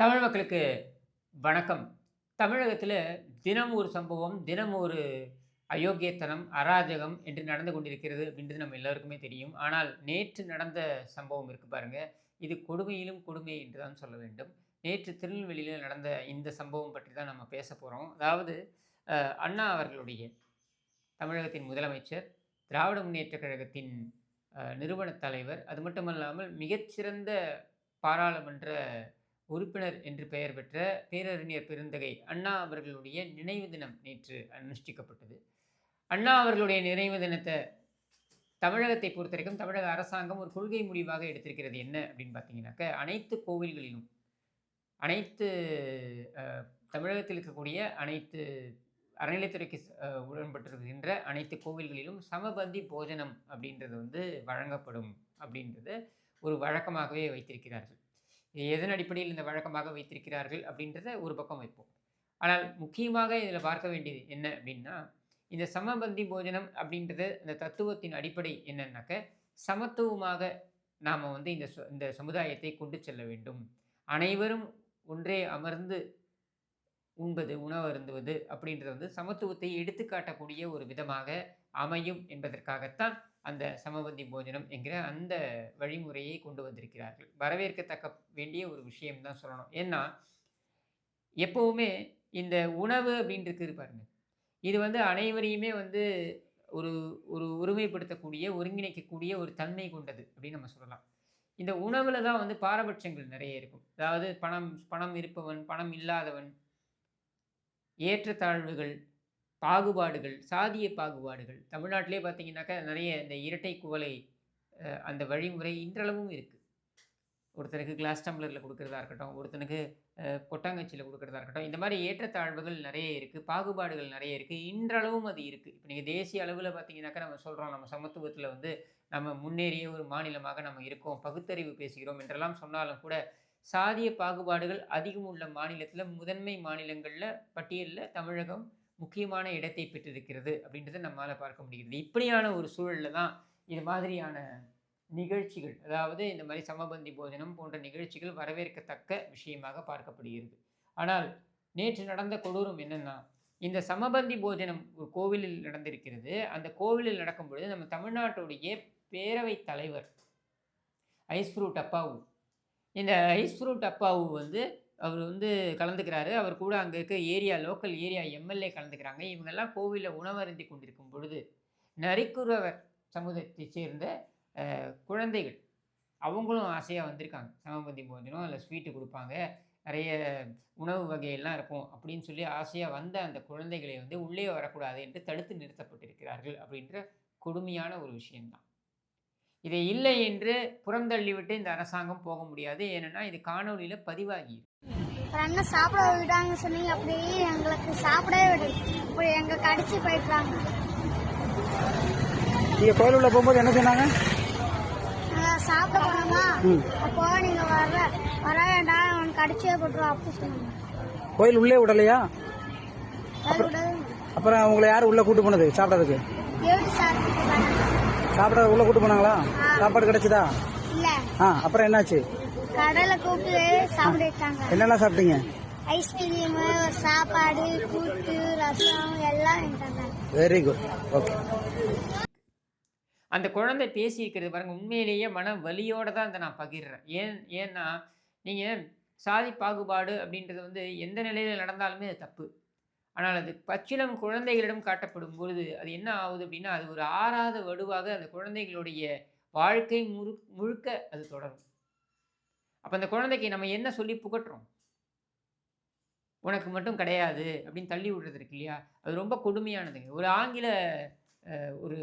தமிழ் மக்களுக்கு வணக்கம். தமிழகத்தில் தினம் ஒரு சம்பவம் தினம் ஒரு அயோக்கியத்தனம் அராஜகம் என்று நடந்து கொண்டிருக்கிறது அப்படின்றது நம்ம எல்லாருக்குமே தெரியும். ஆனால் நேற்று நடந்த சம்பவம் இருக்குது பாருங்கள் இது கொடுமையிலும் கொடுமை என்று தான் சொல்ல வேண்டும். நேற்று திருநெல்வேலியில் நடந்த இந்த சம்பவம் பற்றி தான் நம்ம பேச போகிறோம் அதாவது அண்ணா அவர்களுடைய தமிழகத்தின் முதலமைச்சர் திராவிட முன்னேற்ற கழகத்தின் நிறுவனத் தலைவர் அது மட்டுமல்லாமல் மிகச்சிறந்த பாராளுமன்ற உறுப்பினர் என்று பெயர் பெற்ற பேரறிஞர் பெருந்தகை அண்ணா அவர்களுடைய நினைவு தினம் நேற்று அனுஷ்டிக்கப்பட்டது. அண்ணா அவர்களுடைய நினைவு தினத்தை தமிழகத்தை பொறுத்த வரைக்கும் தமிழக அரசாங்கம் ஒரு கொள்கை முடிவாக எடுத்திருக்கிறது. என்ன அப்படின்னு பார்த்தீங்கன்னாக்க அனைத்து கோவில்களிலும் அனைத்து தமிழகத்தில் இருக்கக்கூடிய அனைத்து அறநிலைத்துறைக்கு உடன்பட்டிருக்கின்ற அனைத்து கோவில்களிலும் சமபந்தி போஜனம் அப்படின்றது வந்து வழங்கப்படும் அப்படின்றது ஒரு வழக்கமாகவே வைத்திருக்கிறார்கள். எதன் அடிப்படையில் இந்த வழக்கமாக வைத்திருக்கிறார்கள் அப்படின்றத ஒரு பக்கம் வைப்போம். ஆனால் முக்கியமாக இதில் பார்க்க வேண்டியது என்ன அப்படின்னா இந்த சமபந்தி போஜனம் அப்படின்றது இந்த தத்துவத்தின் அடிப்படை என்னன்னாக்க சமத்துவமாக நாம் வந்து இந்த சு- இந்த சமுதாயத்தை கொண்டு செல்ல வேண்டும். அனைவரும் ஒன்றே அமர்ந்து உண்பது உணவு அருந்துவது அப்படின்றது வந்து சமத்துவத்தை எடுத்துக்காட்டக்கூடிய ஒரு விதமாக அமையும் என்பதற்காகத்தான் அந்த சமபந்தி போஜனம் என்கிற அந்த வழிமுறையை கொண்டு வந்திருக்கிறார்கள். வரவேற்கத்தக்க வேண்டிய ஒரு விஷயம் தான் சொல்லணும். ஏன்னா எப்போவுமே இந்த உணவு அப்படின்ட்டு இருக்குது பாருங்க. இது வந்து அனைவரையுமே வந்து ஒரு ஒரு ஒருமைப்படுத்தக்கூடிய ஒருங்கிணைக்கக்கூடிய ஒரு தன்மை கொண்டது அப்படின்னு நம்ம சொல்லலாம். இந்த உணவில் தான் வந்து பாரபட்சங்கள் நிறைய இருக்கும். அதாவது பணம் பணம் இருப்பவன் பணம் இல்லாதவன் ஏற்றத்தாழ்வுகள் பாகுபாடுகள் சாதிய பாகுபாடுகள். தமிழ்நாட்டிலே பார்த்தீங்கன்னாக்கா நிறைய இந்த இரட்டை குவலை அந்த வழிமுறை இன்றளவும் இருக்குது ஒருத்தனுக்கு கிளாஸ் டம்ளரில் கொடுக்குறதா இருக்கட்டும் ஒருத்தனுக்கு கொட்டாங்கச்சியில் கொடுக்குறதா இருக்கட்டும் இந்த மாதிரி ஏற்றத்தாழ்வுகள் நிறைய இருக்குது பாகுபாடுகள் நிறைய இருக்குது இன்றளவும் அது இருக்குது இப்போ நீங்கள் தேசிய அளவில் பார்த்தீங்கன்னாக்கா நம்ம சொல்கிறோம் நம்ம சமத்துவத்தில் வந்து நம்ம முன்னேறிய ஒரு மாநிலமாக நம்ம இருக்கோம் பகுத்தறிவு பேசுகிறோம் என்றெல்லாம் சொன்னாலும் கூட சாதிய பாகுபாடுகள் அதிகம் உள்ள மாநிலத்தில் முதன்மை மாநிலங்களில் பட்டியலில் தமிழகம் முக்கியமான இடத்தை பெற்றிருக்கிறது அப்படின்றத நம்மளால் பார்க்க முடிகிறது. இப்படியான ஒரு சூழலில் தான் இது மாதிரியான நிகழ்ச்சிகள் அதாவது இந்த மாதிரி சமபந்தி போஜனம் போன்ற நிகழ்ச்சிகள் வரவேற்கத்தக்க விஷயமாக பார்க்கப்படுகிறது. ஆனால் நேற்று நடந்த கொடூரம் என்னென்னா இந்த சமபந்தி போஜனம் ஒரு கோவிலில் நடந்திருக்கிறது. அந்த கோவிலில் நடக்கும் பொழுது நம்ம தமிழ்நாட்டுடைய பேரவைத் தலைவர் ஐஸ்ஃப்ரூட் அப்பாவு இந்த ஐஸ்ஃப்ரூட் அப்பாவு வந்து அவர் வந்து கலந்துக்கிறாரு. அவர் கூட அங்கே இருக்க ஏரியா லோக்கல் ஏரியா எம்எல்ஏ கலந்துக்கிறாங்க. இவங்கெல்லாம் கோவிலில் உணவருந்தி கொண்டிருக்கும் பொழுது நரிக்குறவர் சமூகத்தை சேர்ந்த குழந்தைகள் அவங்களும் ஆசையாக வந்திருக்காங்க. சமபந்தி போஜனம் அதில் ஸ்வீட்டு கொடுப்பாங்க. நிறைய உணவு வகையெல்லாம் இருக்கும் அப்படின்னு சொல்லி ஆசையாக வந்த அந்த குழந்தைகளை வந்து உள்ளே வரக்கூடாது என்று தடுத்து நிறுத்தப்பட்டிருக்கிறார்கள் அப்படின்ற கொடுமையான ஒரு விஷயம்தான். இதை இல்லை என்று புறந்தள்ளிவிட்டு இந்த அரசாங்கம் போக முடியாது. ஏன்னா இது காணொலியில் பதிவாகி அப்புறம் அண்ணன் சாப்பிட விடாங்க சொன்னீங்க அப்படியே எங்களுக்கு சாப்பிடவே விடு. இப்படி எங்க கடிச்சு போயிட்டாங்க நீங்க கோயில் உள்ள போகும்போது என்ன சொன்னாங்க? சாப்பிட போனோமா. அப்போ நீங்க வர வர வேண்டாம் அவன் கடிச்சே போட்டுருவோம் அப்படி சொன்னாங்க. கோயில் உள்ளே விடலையா? அப்புறம் உங்களை யார் உள்ள கூட்டு போனது சாப்பிடறதுக்கு? எப்படி சாப்பிட்டு சாப்பிட உள்ள கூட்டு போனாங்களா? சாப்பாடு கிடைச்சதா? ஆ அப்புறம் என்னாச்சு? கடையில கூப்பிட்டு சாப்பிட வைத்தாங்க என்னெல்லாம் சாப்பிட்டீங்க? ஐஸ்கிரீம் சாப்பாடு கூட்டு ரசம் எல்லாம் வெரி குட் ஓகே அந்த குழந்தை பேசியிருக்கிறது பாருங்க உண்மையிலேயே மன வலியோட தான் இதை நான் பகிர்றேன். ஏன் ஏன்னா நீங்கள் சாதி பாகுபாடு அப்படின்றது வந்து எந்த நிலையில் நடந்தாலுமே அது தப்பு. ஆனால் அது பச்சிளம் குழந்தைகளிடம் காட்டப்படும் பொழுது அது என்ன ஆகுது அப்படின்னா அது ஒரு ஆறாத வடுவாக அந்த குழந்தைகளுடைய வாழ்க்கை முழு முழுக்க அது தொடரும். அப்போ அந்த குழந்தைக்கு நம்ம என்ன சொல்லி புகட்டுறோம்? உனக்கு மட்டும் கிடையாது அப்படின்னு தள்ளி விடுறது இருக்கு இல்லையா? அது ரொம்ப கொடுமையானதுங்க. ஒரு ஆங்கில ஒரு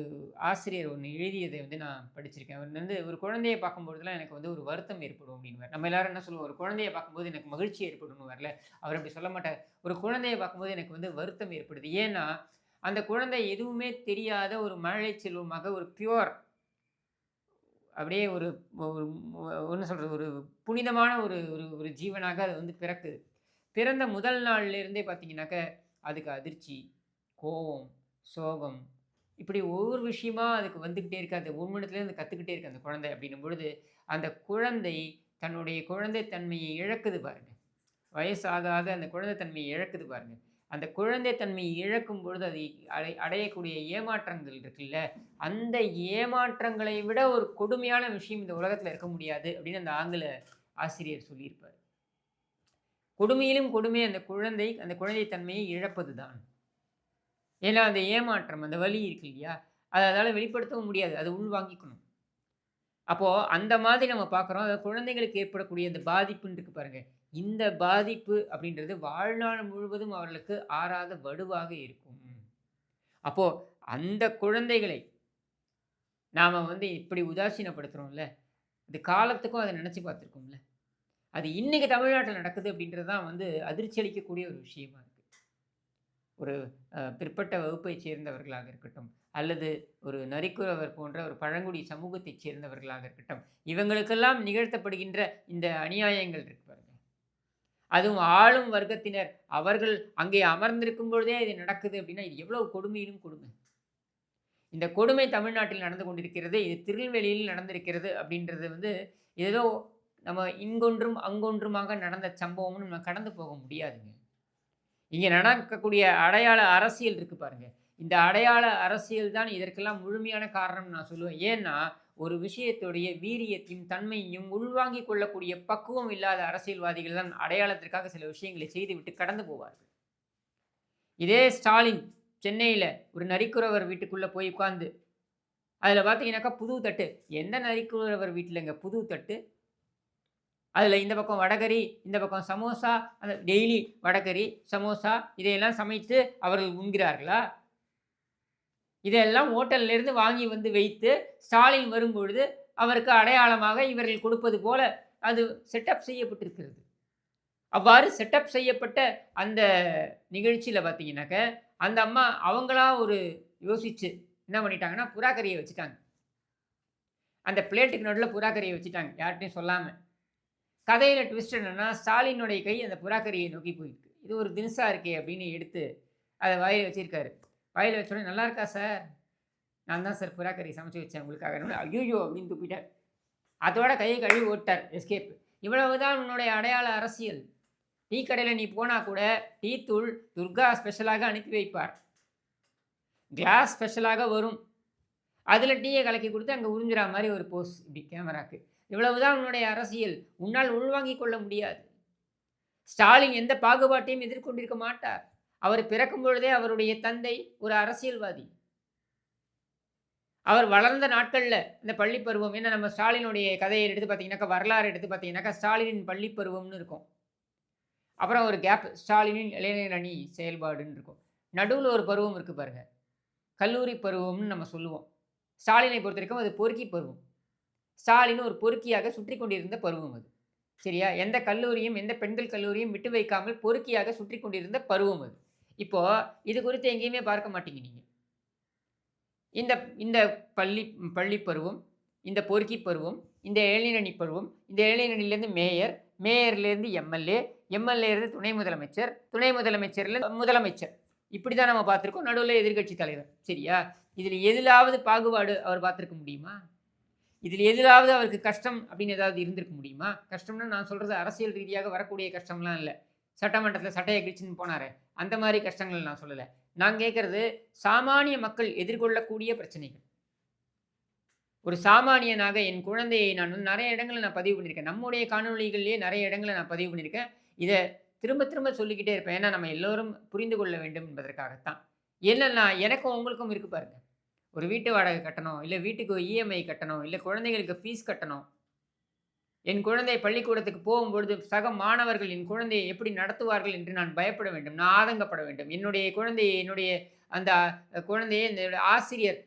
ஆசிரியர் ஒன்று எழுதியதை வந்து நான் படிச்சிருக்கேன். அவர் வந்து ஒரு குழந்தையை பார்க்கும்போதுலாம் எனக்கு வந்து ஒரு வருத்தம் ஏற்படும் அப்படின்னு நம்ம எல்லாரும் என்ன சொல்லுவோம்? ஒரு குழந்தையை பார்க்கும்போது எனக்கு மகிழ்ச்சி ஏற்படும் வரல. அவர் அப்படி சொல்ல மாட்டார். ஒரு குழந்தையை பார்க்கும்போது எனக்கு வந்து வருத்தம் ஏற்படுது. ஏன்னா அந்த குழந்தை எதுவுமே தெரியாத ஒரு மழை செல்வமாக ஒரு பியூர் அப்படியே ஒரு என்ன ஒன்று சொல்கிறது ஒரு புனிதமான ஒரு ஒரு ஒரு ஜீவனாக அது வந்து பிறக்குது. பிறந்த முதல் நாள்லேருந்தே பார்த்தீங்கன்னாக்க அதுக்கு அதிர்ச்சி கோபம் சோகம் இப்படி ஒவ்வொரு விஷயமா அதுக்கு வந்துக்கிட்டே இருக்கு. அந்த உண்மனத்துலேருந்து கற்றுக்கிட்டே இருக்கு அந்த குழந்தை அப்படின்னும் பொழுது அந்த குழந்தை தன்னுடைய குழந்தைத்தன்மையை இழக்குது பாருங்கள் வயசாக ஆக அந்த குழந்தைத்தன்மையை இழக்குது பாருங்கள் அந்த குழந்தைத்தன்மையை இழக்கும் பொழுது அது அடை அடையக்கூடிய ஏமாற்றங்கள் இருக்குல்ல அந்த ஏமாற்றங்களை விட ஒரு கொடுமையான விஷயம் இந்த உலகத்தில் இருக்க முடியாது அப்படின்னு அந்த ஆங்கில ஆசிரியர் சொல்லியிருப்பார். கொடுமையிலும் கொடுமை அந்த குழந்தை அந்த குழந்தைத்தன்மையை இழப்பது தான் ஏன்னா அந்த ஏமாற்றம் அந்த வலி இருக்கு இல்லையா அதை அதால் வெளிப்படுத்தவும் முடியாது அது உள்வாங்கிக்கணும். அப்போது அந்த மாதிரி நம்ம பார்க்குறோம் அதாவது குழந்தைங்களுக்கு ஏற்படக்கூடிய அந்த பாதிப்புன்னு இருக்கு பாருங்கள் இந்த பாதிப்பு அப்படின்றது வாழ்நாள் முழுவதும் அவர்களுக்கு ஆறாத வடுவாக இருக்கும். அப்போது அந்த குழந்தைகளை நாம் வந்து இப்படி உதாசீனப்படுத்துகிறோம்ல இது காலத்துக்கும் அதை நினச்சி பார்த்துருக்கோம்ல. அது இன்னைக்கு தமிழ்நாட்டில் நடக்குது அப்படின்றது தான் வந்து அதிர்ச்சி அளிக்கக்கூடிய ஒரு விஷயமா இருக்குது ஒரு பிற்பட்ட வகுப்பைச் சேர்ந்தவர்களாக இருக்கட்டும் அல்லது ஒரு நரிக்குறவர் போன்ற ஒரு பழங்குடி சமூகத்தைச் சேர்ந்தவர்களாக இருக்கட்டும் இவங்களுக்கெல்லாம் நிகழ்த்தப்படுகின்ற இந்த அநியாயங்கள் இருக்கு அதுவும் ஆளும் வர்க்கத்தினர். அவர்கள் அங்கே அமர்ந்திருக்கும் பொழுதே இது நடக்குது அப்படின்னா இது எவ்வளவு கொடுமையிலும் கொடுமை. இந்த கொடுமை தமிழ்நாட்டில் நடந்து கொண்டிருக்கிறது இது திருநெல்வேலியில் நடந்திருக்கிறது அப்படின்றது வந்து ஏதோ நம்ம இங்கொன்றும் அங்கொன்றுமாக நடந்த சம்பவம்னு நம்ம கடந்து போக முடியாதுங்க. இங்கே நடக்கக்கூடிய அடையாள அரசியல் இருக்குது பாருங்கள் இந்த அடையாள அரசியல் தான் இதற்கெல்லாம் முழுமையான காரணம் நான் சொல்லுவேன். ஏன்னா ஒரு விஷயத்துடைய வீரியத்தையும் தன்மையையும் உள்வாங்கிக் கொள்ளக்கூடிய பக்குவம் இல்லாத அரசியல்வாதிகள் தான் அடையாளத்திற்காக சில விஷயங்களை செய்துவிட்டு கடந்து போவார்கள். இதே ஸ்டாலின் சென்னையில் ஒரு நரிக்குறவர் வீட்டுக்குள்ளே போய் உட்காந்து அதில் பார்த்தீங்கன்னாக்கா புது தட்டு. எந்த நரிக்குறவர் வீட்டிலங்க? புது தட்டு. அதில் இந்த பக்கம் வடகரி இந்த பக்கம் சமோசா அந்த டெய்லி வடகரி சமோசா இதையெல்லாம் சமைத்து அவர்கள் உண்கிறார்களா? இதெல்லாம் ஹோட்டல்லிருந்து வாங்கி வந்து வைத்து ஸ்டாலின் வரும்பொழுது அவருக்கு அடையாளமாக இவர்கள் கொடுப்பது போல அது செட்டப் செய்யப்பட்டிருக்கிறது. அவ்வாறு செட்டப் செய்யப்பட்ட அந்த நிகழ்ச்சியில் பார்த்தீங்கன்னாக்க அந்த அம்மா அவங்களா ஒரு யோசிச்சு என்ன பண்ணிட்டாங்கன்னா புறாக்கறியை வச்சுட்டாங்க. அந்த பிளேட்டுக்கு நடுவில் புறாக்கறியை வச்சுட்டாங்க யார்கிட்டையும் சொல்லாமல் கதையில் ட்விஸ்ட் என்னென்னா ஸ்டாலினுடைய கை அந்த புறாக்கறியை நோக்கி போயிருக்கு. இது ஒரு தினசா இருக்கே அப்படின்னு எடுத்து அதை வாயில் வச்சுருக்காரு. வாயில் வச்சோடனே நல்லா இருக்கா சார்? நான் தான் சார் புறாக்கறி சமைச்சு வச்சேன் உங்களுக்காக. ஐயோ அப்படின்னு துப்பிட்டார் அதோட கையை கழுவி ஓட்டார் எஸ்கேப் இவ்வளவுதான் உன்னுடைய அடையாள அரசியல். டீ கடையில் நீ போனால் கூட டீ தூள் துர்கா ஸ்பெஷலாக அனுப்பி வைப்பார். கிளாஸ் ஸ்பெஷலாக வரும். அதில் டீயை கலக்கி கொடுத்து அங்கே உறிஞ்சுற மாதிரி ஒரு போஸ். இப்படி கேமராக்கு. இவ்வளவுதான் உன்னுடைய அரசியல். உன்னால் உள்வாங்கிக் கொள்ள முடியாது. ஸ்டாலின் எந்த பாகுபாட்டையும் எதிர்கொண்டிருக்க மாட்டார். அவர் பிறக்கும் பொழுதே அவருடைய தந்தை ஒரு அரசியல்வாதி. அவர் வளர்ந்த நாட்களில் இந்த பள்ளி பருவம் என்ன நம்ம ஸ்டாலினுடைய கதையை எடுத்து பார்த்தீங்கன்னாக்கா வரலாறு எடுத்து பார்த்தீங்கன்னாக்கா ஸ்டாலினின் பள்ளி பருவம்னு இருக்கும். அப்புறம் ஒரு கேப் ஸ்டாலினின் இளைஞர் அணி செயல்பாடுன்னு இருக்கும். நடுவில் ஒரு பருவம் இருக்குது பாருங்க. கல்லூரி பருவம்னு நம்ம சொல்லுவோம். ஸ்டாலினை பொறுத்த வரைக்கும் அது பொறுக்கி பருவம். ஸ்டாலின் ஒரு பொறுக்கியாக சுற்றி கொண்டிருந்த பருவம் அது. சரியா? எந்த கல்லூரியும் எந்த பெண்கள் கல்லூரியும் விட்டு வைக்காமல் பொறுக்கியாக சுற்றி கொண்டிருந்த பருவம் அது. இப்போது இது குறித்து எங்கேயுமே பார்க்க மாட்டீங்க நீங்கள் இந்த இந்த பள்ளி பள்ளி பருவம் இந்த பொறுக்கி பருவம் இந்த இளைஞரணி பருவம் இந்த இளைஞரணிலேருந்து மேயர் மேயர்லேருந்து எம்எல்ஏ எம்எல்ஏலேருந்து துணை முதலமைச்சர் துணை முதலமைச்சர்லேருந்து முதலமைச்சர். இப்படி தான் நம்ம பார்த்துருக்கோம். நடுவில் எதிர்க்கட்சி தலைவர். சரியா? இதில் எதிலாவது பாகுபாடு அவர் பார்த்துருக்க முடியுமா? இதில் எதிலாவது அவருக்கு கஷ்டம் அப்படின்னு ஏதாவது இருந்திருக்க முடியுமா? கஷ்டம்னா நான் சொல்கிறது அரசியல் ரீதியாக வரக்கூடிய கஷ்டம்லாம் இல்லை. சட்டமன்றத்தில் சட்டையை கிழிச்சுன்னு போனார். அந்த மாதிரி கஷ்டங்கள் நான் சொல்லலை. நான் கேட்குறது சாமானிய மக்கள் எதிர்கொள்ளக்கூடிய பிரச்சனைகள். ஒரு சாமானியனாக என் குழந்தையை நான் வந்து நிறைய இடங்களில் நான் பதிவு பண்ணியிருக்கேன் நம்முடைய காணொளிகள்லேயே நிறைய இடங்களை நான் பதிவு பண்ணியிருக்கேன் இதை திரும்ப திரும்ப சொல்லிக்கிட்டே இருப்பேன். ஏன்னா நம்ம எல்லோரும் புரிந்து கொள்ள வேண்டும் என்பதற்காகத்தான். என்னன்னா எனக்கும் உங்களுக்கும் இருக்கு பாருங்கள் ஒரு வீட்டு வாடகை கட்டணும் இல்லை வீட்டுக்கு இஎம்ஐ கட்டணும் இல்லை குழந்தைகளுக்கு ஃபீஸ் கட்டணும் என் குழந்தை பள்ளிக்கூடத்துக்கு போகும்பொழுது சக மாணவர்கள் என் குழந்தையை எப்படி நடத்துவார்கள் என்று நான் பயப்பட வேண்டும். நான் ஆதங்கப்பட வேண்டும். என்னுடைய குழந்தையை என்னுடைய அந்த குழந்தையை என்னுடைய ஆசிரியர்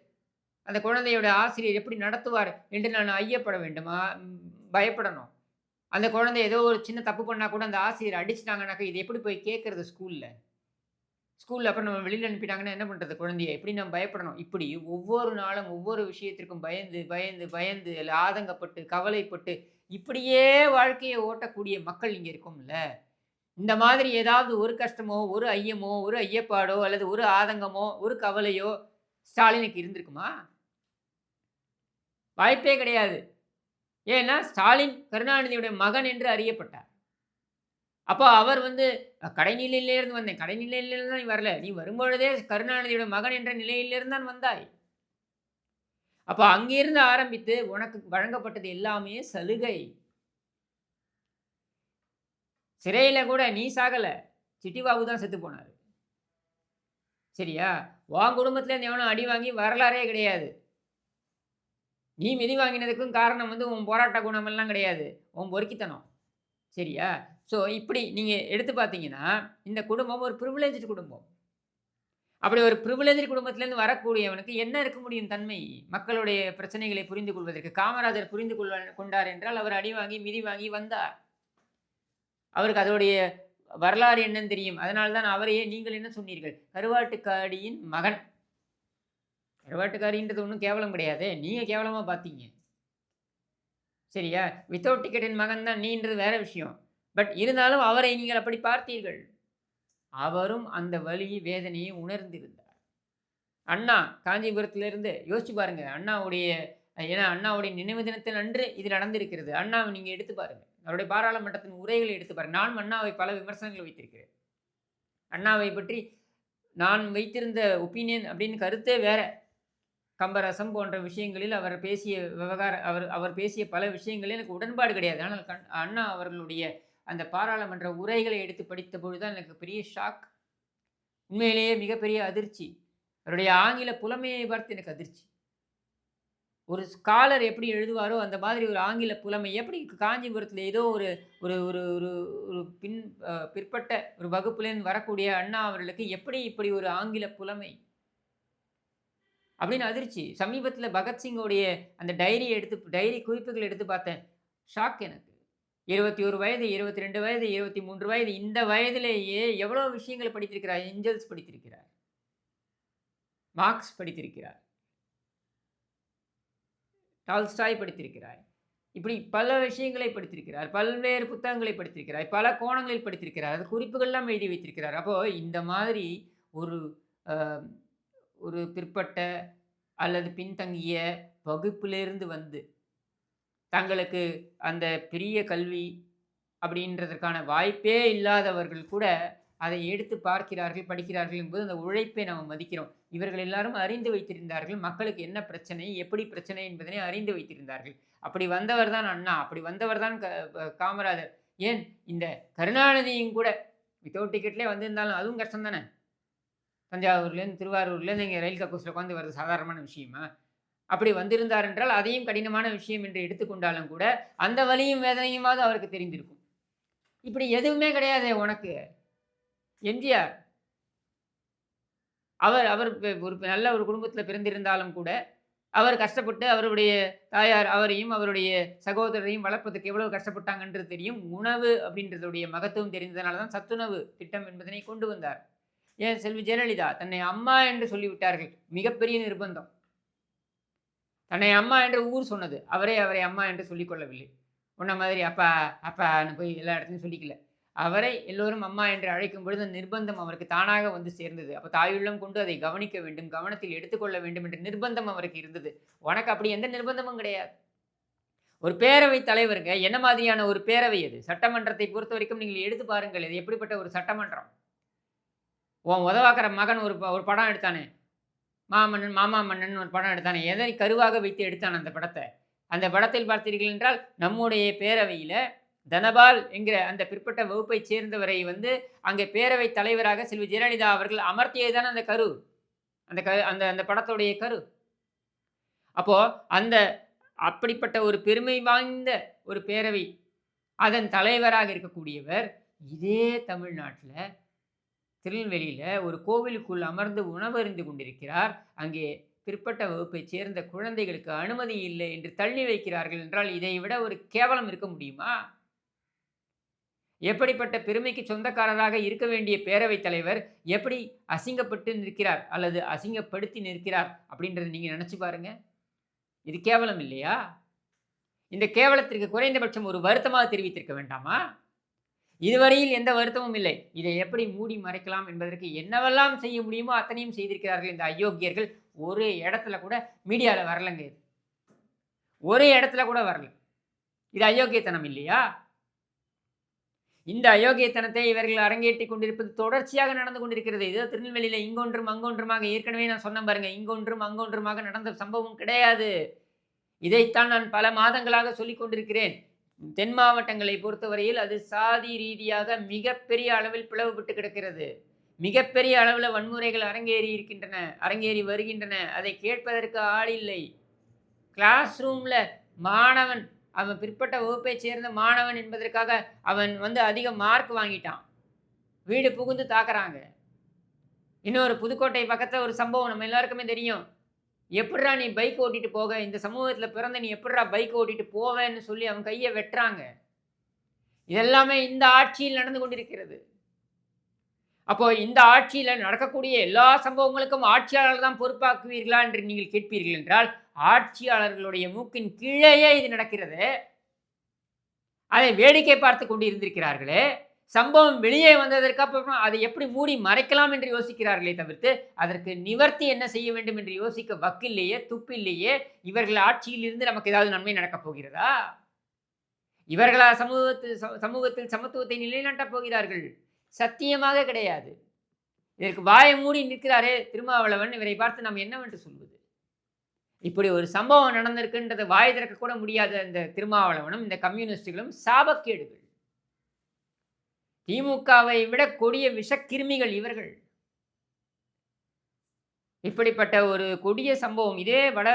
அந்த குழந்தையோட ஆசிரியர் எப்படி நடத்துவார் என்று நான் ஐயப்பட வேண்டும். பயப்படணும். அந்த குழந்தை ஏதோ ஒரு சின்ன தப்பு பண்ணால் கூட அந்த ஆசிரியர் அடிச்சிட்டாங்கனாக்கா இது எப்படி போய் கேட்குறது ஸ்கூலில்? ஸ்கூலில் அப்புறம் நம்ம வெளியில் அனுப்பிட்டாங்கன்னா என்ன பண்ணுறது குழந்தைய? எப்படி நம்ம பயப்படணும்? இப்படி ஒவ்வொரு நாளும் ஒவ்வொரு விஷயத்திற்கும் பயந்து பயந்து பயந்து இல்லை ஆதங்கப்பட்டு கவலைப்பட்டு இப்படியே வாழ்க்கையை ஓட்டக்கூடிய மக்கள் இங்கே இருக்கும்ல. இந்த மாதிரி ஏதாவது ஒரு கஷ்டமோ ஒரு ஐயமோ ஒரு ஐயப்பாடோ அல்லது ஒரு ஆதங்கமோ ஒரு கவலையோ ஸ்டாலினுக்கு இருந்திருக்குமா? வாய்ப்பே கிடையாது. ஏன்னா ஸ்டாலின் கருணாநிதியுடைய மகன் என்று அறியப்பட்டார். அப்போ அவர் வந்து கடைநிலையிலேருந்து வந்தேன். கடைநிலையிலேருந்து தான் நீ வரல. நீ வரும்பொழுதே கருணாநிதியோட மகன் என்ற நிலையிலிருந்து தான் வந்தாய். அப்போ அங்கிருந்து ஆரம்பித்து உனக்கு வழங்கப்பட்டது எல்லாமே சலுகை. சிறையில் கூட நீ சாகலை. சிட்டிபாபு தான் செத்து போனார். சரியா? உன் குடும்பத்துல எவனும் அடி வாங்கி வரலாறே கிடையாது. நீ மிதி வாங்கினதுக்கும் காரணம் வந்து உன் போராட்ட குணமெல்லாம் கிடையாது. உன் பொறுக்கித்தனம். சரியா? ஸோ இப்படி நீங்கள் எடுத்து பார்த்தீங்கன்னா இந்த குடும்பம் ஒரு ப்ரிவிலேஜ் குடும்பம். அப்படி ஒரு ப்ரிவிலேஜ் குடும்பத்திலேருந்து வரக்கூடியவனுக்கு என்ன இருக்க முடியும் தன்மை? மக்களுடைய பிரச்சனைகளை புரிந்து கொள்வதற்கு. காமராஜர் புரிந்து கொள்ள கொண்டார் என்றால் அவர் அடி வாங்கி மிதி வாங்கி வந்தார். அவருக்கு அதோடைய வரலாறு என்னன்னு தெரியும். அதனால தான் அவரையே நீங்கள் என்ன சொன்னீர்கள்? கருவாட்டுக்காடியின் மகன். கருவாட்டுக்காரின்றது ஒன்றும் கேவலம் கிடையாது. நீங்கள் கேவலமாக பார்த்தீங்க. சரியா? வித்தவுட் டிக்கெட்டின் மகன் தான் நீன்றது வேற விஷயம். பட் இருந்தாலும் அவரை நீங்கள் அப்படி பார்த்தீர்கள். அவரும் அந்த வலி வேதனையை உணர்ந்திருந்தார். அண்ணா காஞ்சிபுரத்திலிருந்து யோசிச்சு பாருங்க. அண்ணாவுடைய ஏன்னா அண்ணாவுடைய நினைவு தினத்தின் அன்று இது நடந்திருக்கிறது. அண்ணாவை நீங்கள் எடுத்து பாருங்க. அவருடைய பாராளுமன்றத்தின் உரைகளை எடுத்து பாருங்க. நான் அண்ணாவை பல விமர்சனங்கள் வைத்திருக்கிறேன். அண்ணாவை பற்றி நான் வைத்திருந்த ஒப்பீனியன் அப்படின்னு கருத்தே வேற. கம்பரசம் போன்ற விஷயங்களில் அவர் பேசிய விவகார அவர் அவர் பேசிய பல விஷயங்களில் எனக்கு உடன்பாடு கிடையாது. ஆனால் கண் அண்ணா அவர்களுடைய அந்த பாராளுமன்ற உரைகளை எடுத்து படித்த பொழுதுதான் எனக்கு பெரிய ஷாக் உண்மையிலேயே மிகப்பெரிய அதிர்ச்சி. அவருடைய ஆங்கில புலமையை பார்த்து எனக்கு அதிர்ச்சி. ஒரு ஸ்காலர் எப்படி எழுதுவாரோ அந்த மாதிரி ஒரு ஆங்கில புலமை எப்படி காஞ்சிபுரத்தில் ஏதோ ஒரு ஒரு ஒரு ஒரு ஒரு பின் பிற்பட்ட ஒரு வகுப்புலேருந்து வரக்கூடிய அண்ணா அவர்களுக்கு எப்படி இப்படி ஒரு ஆங்கில புலமை? அப்படின்னு அதிர்ச்சி. சமீபத்தில் பகத்சிங்கோடைய அந்த டைரி எடுத்து டைரி குறிப்புகள் எடுத்து பார்த்தேன். ஷாக் எனக்கு. இருபத்தி ஒரு வயது இருபத்தி ரெண்டு வயது இருபத்தி மூன்று வயது இந்த வயதிலேயே எவ்வளோ விஷயங்களை படித்திருக்கிறார்? ஏஞ்சல்ஸ் படித்திருக்கிறார். மார்க்ஸ் படித்திருக்கிறார். டால்ஸ்டாய் படித்திருக்கிறார். இப்படி பல விஷயங்களை படித்திருக்கிறார். பல்வேறு புத்தகங்களை படித்திருக்கிறார். பல கோணங்களில் படித்திருக்கிறார். அது குறிப்புகள்லாம் எழுதி வைத்திருக்கிறார். அப்போது இந்த மாதிரி ஒரு ஒரு பிற்பட்ட அல்லது பின்தங்கிய வகுப்பிலிருந்து வந்து தங்களுக்கு அந்த பெரிய கல்வி அப்படின்றதற்கான வாய்ப்பே இல்லாதவர்கள் கூட அதை எடுத்து பார்க்கிறார்கள் படிக்கிறார்கள் என்பது அந்த உழைப்பை நம்ம மதிக்கிறோம். இவர்கள் எல்லாரும் அறிந்து வைத்திருந்தார்கள் மக்களுக்கு என்ன பிரச்சனை எப்படி பிரச்சனை என்பதனை அறிந்து வைத்திருந்தார்கள். அப்படி வந்தவர் தான் அண்ணா அப்படி வந்தவர் தான் க- காமராஜர். ஏன்? இந்த கருணாநிதியும் கூட வித்தவுட் டிக்கெட்லேயே வந்திருந்தாலும் அதுவும் கஷ்டம் தானே தஞ்சாவூர்லேருந்து திருவாரூர்லேருந்து இங்கே ரயில் கக்கூசில் உட்காந்து வர்றது சாதாரணமான விஷயமா? அப்படி வந்திருந்தார் என்றால் அதையும் கடினமான விஷயம் என்று எடுத்துக்கொண்டாலும் கூட அந்த வழியும் வேதனையுமாவது அவருக்கு தெரிந்திருக்கும். இப்படி எதுவுமே கிடையாது உனக்கு. எம்ஜிஆர். அவர் அவர் ஒரு நல்ல ஒரு குடும்பத்தில் பிறந்திருந்தாலும் கூட அவர் கஷ்டப்பட்டு அவருடைய தாயார் அவரையும் அவருடைய சகோதரரையும் வளர்ப்பதற்கு எவ்வளவு கஷ்டப்பட்டாங்கன்றது தெரியும். உணவு அப்படின்றதுடைய மகத்துவம் தெரிந்ததனால தான் சத்துணவு திட்டம் என்பதனை கொண்டு வந்தார். ஏன் செல்வி ஜெயலலிதா தன்னை அம்மா என்று சொல்லிவிட்டார்கள். மிகப்பெரிய நிர்பந்தம். தன்னை அம்மா என்று ஊர் சொன்னது. அவரே அவரை அம்மா என்று சொல்லிக் கொள்ளவில்லை உன்ன மாதிரி அப்பா அப்பான்னு போய் எல்லா இடத்துலையும் சொல்லிக்கல. அவரை எல்லோரும் அம்மா என்று அழைக்கும் பொழுது அந்த நிர்பந்தம் அவருக்கு தானாக வந்து சேர்ந்தது. அப்போ தாயுள்ளம் கொண்டு அதை கவனிக்க வேண்டும் கவனத்தில் எடுத்துக்கொள்ள வேண்டும் என்ற நிர்பந்தம் அவருக்கு இருந்தது. உனக்கு அப்படி எந்த நிர்பந்தமும் கிடையாது. ஒரு பேரவை தலைவருங்க என்ன மாதிரியான ஒரு பேரவை அது? சட்டமன்றத்தை பொறுத்த வரைக்கும் நீங்கள் எடுத்து பாருங்கள். இது எப்படிப்பட்ட ஒரு சட்டமன்றம்? உன் உதவாக்கிற மகன் ஒரு ப- ஒரு படம் எடுத்தானே? மாமன்னன் மாமா மன்னன் ஒரு படம் எடுத்தானே? எதை கருவாக வைத்து எடுத்தான் அந்த படத்தை? அந்த படத்தில் பார்த்தீர்கள் என்றால் நம்முடைய பேரவையில் தனபால் என்கிற அந்த பிற்பட்ட வகுப்பைச் சேர்ந்தவரை வந்து அங்கே பேரவை தலைவராக செல்வி ஜெயலலிதா அவர்கள் அமர்த்தியதுதான் அந்த கரு. அந்த கரு அந்த அந்த படத்துடைய கரு. அப்போ அந்த அப்படிப்பட்ட ஒரு பெருமை வாய்ந்த ஒரு பேரவை அதன் தலைவராக இருக்கக்கூடியவர் இதே தமிழ்நாட்டில் திருநெல்வேலியில் ஒரு கோவிலுக்குள் அமர்ந்து உணவருந்து கொண்டிருக்கிறார். அங்கே பிற்பட்ட வகுப்பைச் சேர்ந்த குழந்தைகளுக்கு அனுமதி இல்லை என்று தள்ளி வைக்கிறார்கள் என்றால் இதை விட ஒரு கேவலம் இருக்க முடியுமா? எப்படிப்பட்ட பெருமைக்கு சொந்தக்காரராக இருக்க வேண்டிய பேரவைத் தலைவர் எப்படி அசிங்கப்பட்டு நிற்கிறார் அல்லது அசிங்கப்படுத்தி நிற்கிறார் அப்படின்றத நீங்கள் நினச்சி பாருங்க. இது கேவலம் இல்லையா? இந்த கேவலத்திற்கு குறைந்தபட்சம் ஒரு வருத்தமாக தெரிவித்திருக்க வேண்டாமா? இதுவரையில் எந்த வருத்தமும் இல்லை. இதை எப்படி மூடி மறைக்கலாம் என்பதற்கு என்னவெல்லாம் செய்ய முடியுமோ அத்தனையும் செய்திருக்கிறார்கள் இந்த அயோக்கியர்கள். ஒரு இடத்துல கூட மீடியாவில் வரலங்க இது. ஒரு இடத்துல கூட வரல. இது அயோக்கியத்தனம் இல்லையா? இந்த அயோக்கியத்தனத்தை இவர்கள் அரங்கேற்றி கொண்டிருப்பது தொடர்ச்சியாக நடந்து கொண்டிருக்கிறது. இதோ திருநெல்வேலியில் இங்கொன்றும் அங்கொன்றுமாக ஏற்கனவே நான் சொன்ன பாருங்க. இங்கொன்றும் அங்கொன்றுமாக நடந்த சம்பவம் கிடையாது. இதைத்தான் நான் பல மாதங்களாக சொல்லிக் கொண்டிருக்கிறேன். தென் மாவட்டங்களை பொறுத்தவரையில் அது சாதி ரீதியாக மிகப்பெரிய அளவில் பிளவுபட்டு கிடக்கிறது. மிகப்பெரிய அளவில் வன்முறைகள் அரங்கேறி இருக்கின்றன அரங்கேறி வருகின்றன. அதை கேட்பதற்கு ஆள் இல்லை. கிளாஸ் ரூமில் மாணவன் அவன் பிற்பட்ட வகுப்பைச் சேர்ந்த மாணவன் என்பதற்காக அவன் வந்து அதிக மார்க் வாங்கிட்டான். வீடு புகுந்து தாக்குறாங்க. இன்னொரு புதுக்கோட்டை பக்கத்தில் ஒரு சம்பவம் நம்ம எல்லாருக்குமே தெரியும். எப்படா நீ பைக் ஓட்டிட்டு போக? இந்த சமூகத்தில் பிறந்த நீ எப்படா பைக் ஓட்டிட்டு போவேன்னு சொல்லி அவன் கையை வெட்டுறாங்க. இதெல்லாமே இந்த ஆட்சியில் நடந்து கொண்டிருக்கிறது. அப்போ இந்த ஆட்சியில் நடக்கக்கூடிய எல்லா சம்பவங்களுக்கும் ஆட்சியாளர் தான் பொறுப்பாக்குவீர்களா என்று நீங்கள் கேட்பீர்கள் என்றால் ஆட்சியாளர்களுடைய மூக்கின் கீழேயே இது நடக்கிறது. அதை வேடிக்கை பார்த்து கொண்டு இருந்திருக்கிறார்களே சம்பவம் வெளியே வந்ததற்கு அப்புறம் அதை எப்படி மூடி மறைக்கலாம் என்று யோசிக்கிறார்களே தவிர்த்து அதற்கு நிவர்த்தி என்ன செய்ய வேண்டும் என்று யோசிக்க வக்கில்லையே துப்பில்லையே இவர்கள் ஆட்சியில் இருந்து நமக்கு ஏதாவது நன்மை நடக்கப் போகிறதா? இவர்களா சமூகத்தில் சமூகத்தில் சமத்துவத்தை நிலைநாட்டப் போகிறார்கள்? சத்தியமாக கிடையாது. இதற்கு வாயை மூடி நிற்கிறாரே திருமாவளவன் இவரை பார்த்து நாம் என்னவென்று சொல்வது? இப்படி ஒரு சம்பவம் நடந்திருக்குன்றதை வாய் திறக்க கூட முடியாத இந்த திருமாவளவனும் இந்த கம்யூனிஸ்டுகளும் சாபக்கேடுகள். திமுகவை விட கொடிய விஷக்கிருமிகள் இவர்கள். இப்படிப்பட்ட ஒரு கொடிய சம்பவம் இதே வட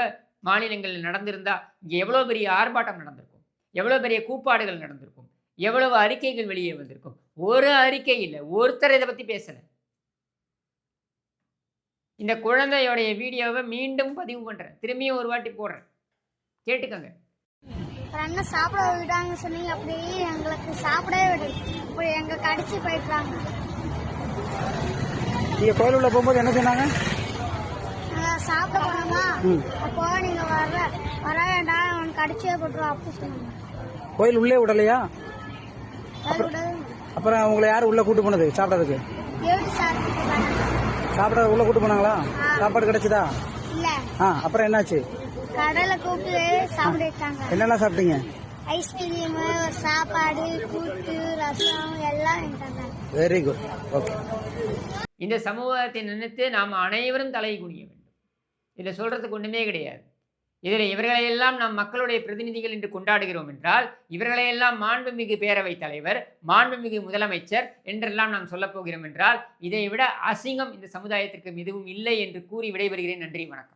மாநிலங்களில் நடந்திருந்தா இங்கே எவ்வளோ பெரிய ஆர்ப்பாட்டம் நடந்திருக்கும்? எவ்வளோ பெரிய கூப்பாடுகள் நடந்திருக்கும்? எவ்வளவு அறிக்கைகள் வெளியே வந்திருக்கும்? ஒரு அறிக்கை இல்லை ஒருத்தர் இதை பற்றி பேசலை. இந்த குழந்தையோடைய வீடியோவை மீண்டும் பதிவு பண்ணுறேன் திரும்பியும் ஒரு வாட்டி போடுறேன். கேட்டுக்கோங்க. அண்ணன் சாப்பிட விடாங்க சொன்னீங்க அப்படியே எங்களுக்கு சாப்பிடவே விடல இப்படி எங்க கடிச்சு போயிட்டாங்க நீங்க கோயில் உள்ள போகும்போது என்ன சொன்னாங்க? சாப்பிட போனோமா. அப்போ நீங்க வர வர வேண்டாம் அவன் கடிச்சே போட்டுருவோம் அப்படி சொன்னாங்க. கோயில் உள்ளே விடலையா. அப்புறம் உங்களை யார் உள்ள கூட்டு போனது சாப்பிட்றதுக்கு? எப்படி சாப்பிட்டு சாப்பிட உள்ள கூட்டு போனாங்களா? சாப்பாடு கிடைச்சதா? இல்ல. ஆ அப்புறம் என்னாச்சு? கடலை கூப்பிட்டு சாப்பிட வச்சாங்க என்னெல்லாம் சாப்பிட்டீங்க? ஐஸ்கிரீம் சாப்பாடு கூட்டு ரசம் எல்லாம் வெரி குட் ஓகே இந்த சமூகத்தை நினைத்து நாம் அனைவரும் தலை குனிய வேண்டும். இதில் சொல்கிறதுக்கு ஒன்றுமே கிடையாது. இதில் இவர்களையெல்லாம் நாம் மக்களுடைய பிரதிநிதிகள் என்று கொண்டாடுகிறோம் என்றால் இவர்களையெல்லாம் மாண்புமிகு பேரவைத் தலைவர் மாண்புமிகு முதலமைச்சர் என்றெல்லாம் நாம் சொல்லப் போகிறோம் என்றால் இதை விட அசிங்கம் இந்த சமுதாயத்திற்கு எதுவும் இல்லை என்று கூறி விடைபெறுகிறேன். நன்றி வணக்கம்.